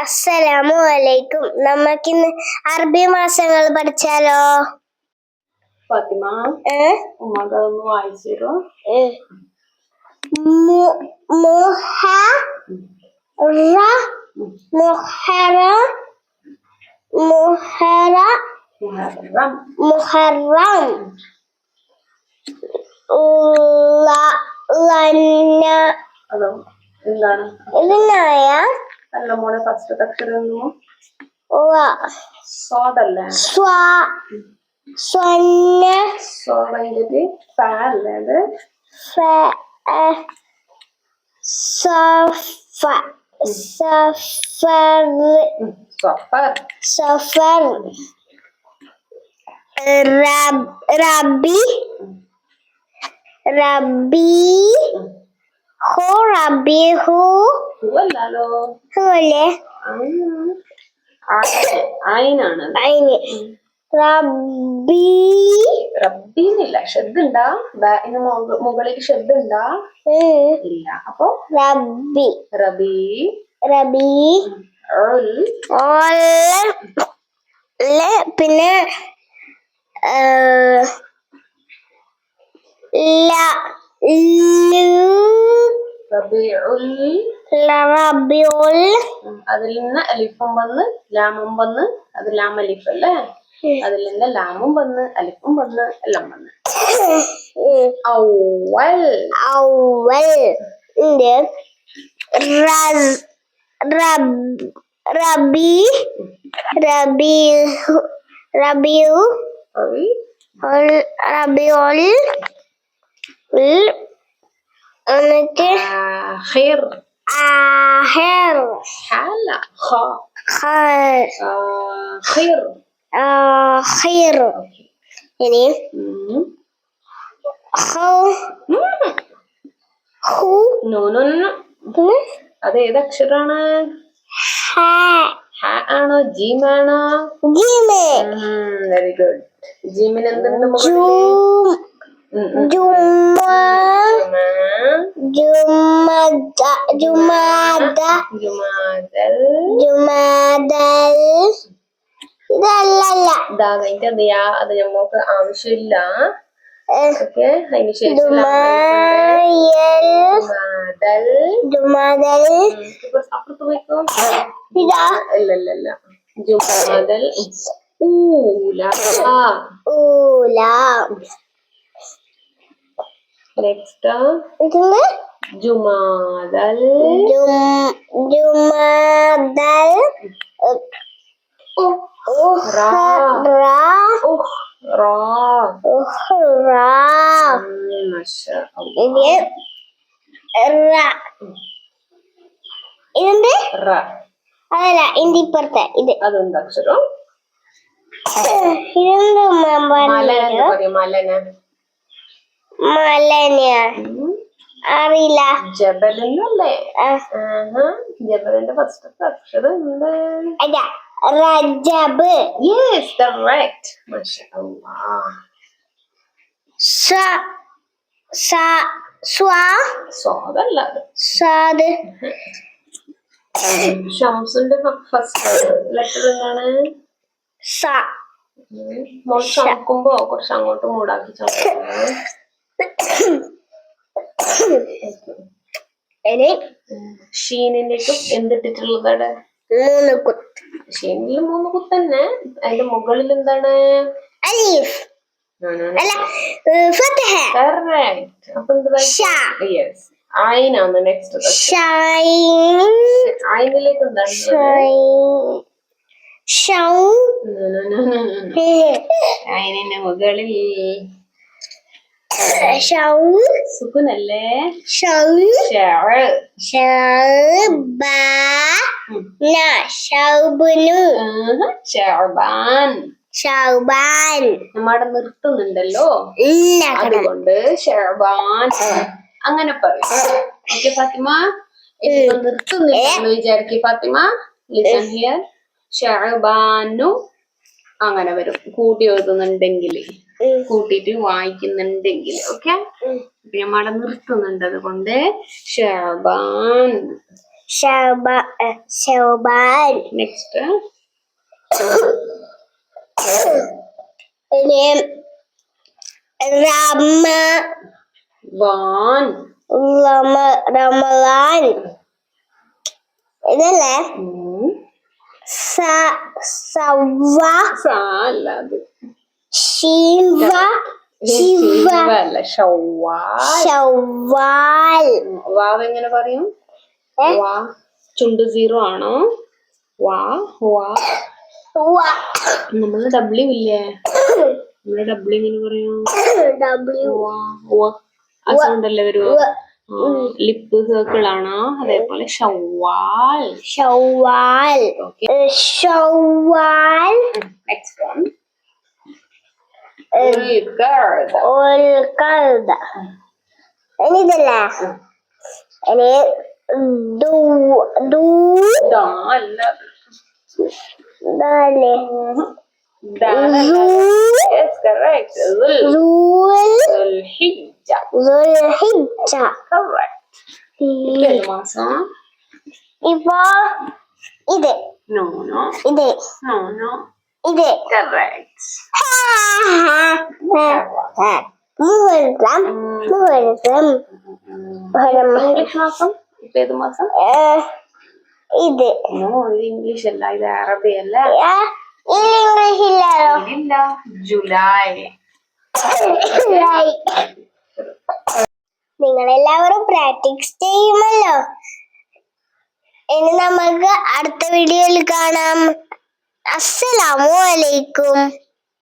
അസ്സലാമു അലൈക്കും നമുക്കിന്ന് അറബി മാസങ്ങൾ പഠിച്ചാലോ? ഫാത്തിമ ഏ? ഉമ്മക്ക് അതൊന്ന് വായിച്ചു തരുമോ ഏ. മു- മുഹ റ മുഹറ മുഹറ മുഹറം. മുഹറം. അതോ എന്താണ്? ഇതിനായ അല്ല മോളെ ഫസ്റ്റത്തെ അക്ഷരം സ്വാദല്ലേ? സ്വാ. സ്വന്ന സ്വന്നെങ്കിൽ ഫ അല്ലേ അത് ഫ സഫ സഫർ സഫർ. സഫർ. റബി റബി. ഹു റബ്ബി ഹു? ഹു അല്ലോ ഹു അല്ലേ ാണ് റബ്ബി. റബ്ബി എന്നില്ല ഷെദ്ണ്ടാ ഇതിന് മുകളിൽ ഷെദ്ണ്ടാ ഇല്ല. അപ്പൊ? റബ്ബി. റബി. റബി. പിന്നെ ല ലൂ റബീഉൽ. അതിൽ നിന്ന് അലിഫും വന്ന് ലാമും വന്ന് അത് ലാം അലിഫ് അല്ലേ? അതിൽ നിന്ന് ലാമും വന്ന് അലിഫും വന്ന് എല്ലാം വന്ന്. ഔവൽ. അവൽ റബ് റബി റബി. റബിയു റബിയുൽ എന്നിട്ട് ഖൈർ. ആഹിർ ഹാല ഖ. ഖ- ആ, ഖൈർ. ആഹിർ ഇനി. ഹു. ഹു. നോ നോ നോ അത് ഏത് അക്ഷരാണ്? ആണോ? ജീം ആണോ? ജിമെ. വെരി ഗുഡ് ജീമിന് എന്തുണ്ട് ജുമ ജുമദ ജുമാദ ജുമാദൽ ജുമാദൽ ഇതല്ലല്ല. ഇതാ കഴിഞ്ഞിട്ട് അത് യാ അത് നമുക്ക് ആവശ്യമില്ല. ഓക്കെ അതിന് ശേഷം അപ്പുറത്ത് പോയിക്കോ. ഇതാ. ഇല്ല ഇല്ല ഇല്ല ജുമാദൽ ഊല ഊല. നെക്സ്റ്റ് ഇതിന്റെ ജുമാദൽ ജും- ജുമാദൽ ഉഹ്റ ഉഹ് റാ ഉഹ്റ മാഷാ ഇത് റ ഇതിന്റെ റ അതല്ല ഇതിന്റെ ഇപ്പുറത്തെ ഇത് അതെന്താ അക്ഷരം ഇതെന്ത് മല എന്ന് പറയും മലന മലന അറിയില്ല. ആഹാ ജബലിന്റെ ഫസ്റ്റ് അക്ഷരം എന്ത് റജബ്. യെസ് കറക്റ്റ് മാഷാ അല്ലാഹ് സ സ സ്വാ. സ്വാദല്ല ഷംസിന്റെ ഫസ്റ്റ് ലെറ്റർ എന്താണ്? സ. മോൾ ചമക്കുമ്പോ കുറച്ച് അങ്ങോട്ട് മൂടാക്കി ചമക്കണം ഇനി എന്ത് എന്തിട്ടിട്ടുള്ളതാണ്? മൂന്ന് കുത്ത് ഷീനിൽ മൂന്ന് കുത്തന്നെ. അതിന്റെ മുകളിൽ എന്താണ്? അലീഫ് ആയിനാണ് നെക്സ്റ്റ് ആയിനിലേക്ക് എന്താണ് മുകളിൽ ഷൗബാൻ നമ്മടെ നിർത്തുന്നുണ്ടല്ലോ. ഇല്ല അതുകൊണ്ട് ഷെർബാൻ അങ്ങനെ പറയും. ഓക്കെ ഫാത്തിമ? ഇപ്പൊ നിർത്തുന്നില്ല എന്ന് വിചാരിക്കും. ഫാത്തിമ ലിസൺ ഹിയർ ഷാബാനു അങ്ങനെ വരും. കൂട്ടി എഴുതുന്നുണ്ടെങ്കിൽ കൂട്ടിയിട്ട് വായിക്കുന്നുണ്ടെങ്കിൽ ഓക്കെ അപ്പൊ അവിടെ നിർത്തുന്നുണ്ട്. അതുകൊണ്ട് ഷാബാൻ ശൗബാൻ നെക്സ്റ്റ് റമ വാൻ. റമ റമലാൻ ഇതല്ലേ? സ സവ സ അത്. ശിവ ശിവ അല്ല ഷവ്വാൽ. ശവാൽ വാവ് എങ്ങനെ പറയും? വാ. ചുണ്ട് സീറോ ആണോ? വാ വാ. വാ. നമ്മൾ ഡബ്ല്യു ഇല്ലേ? നമ്മൾ ഡബ്ല്യു എങ്ങനെ പറയും? ഡബ്ല്യു ആ സൗണ്ട് അല്ലേ വരുവോ ലിപ്പ് സർക്കിൾ ആണോ? അതേപോലെ Shawwal. Okay Shawal next one القرد والقرد Any the last. And it do do Dale. Dale. Dale. Es correcto. Zul. Zul. Zulhijja. Zulhijja. Correct. ¿Qué más? Y va. Ide. No, no. Ide. No, no. ഇത്. English മാസം? ഇപ്പൊ ഏത് മാസം? ഇത്. English അല്ല ഇത് അറബി അല്ല. ഇംഗ്ലീഷ് ഇല്ല ജൂലൈ നിങ്ങൾ എല്ലാവരും പ്രാക്ടീസ് ചെയ്യുമല്ലോ. ഇനി നമുക്ക് അടുത്ത വീഡിയോയിൽ കാണാം. അസ്സലാമു അലൈക്കും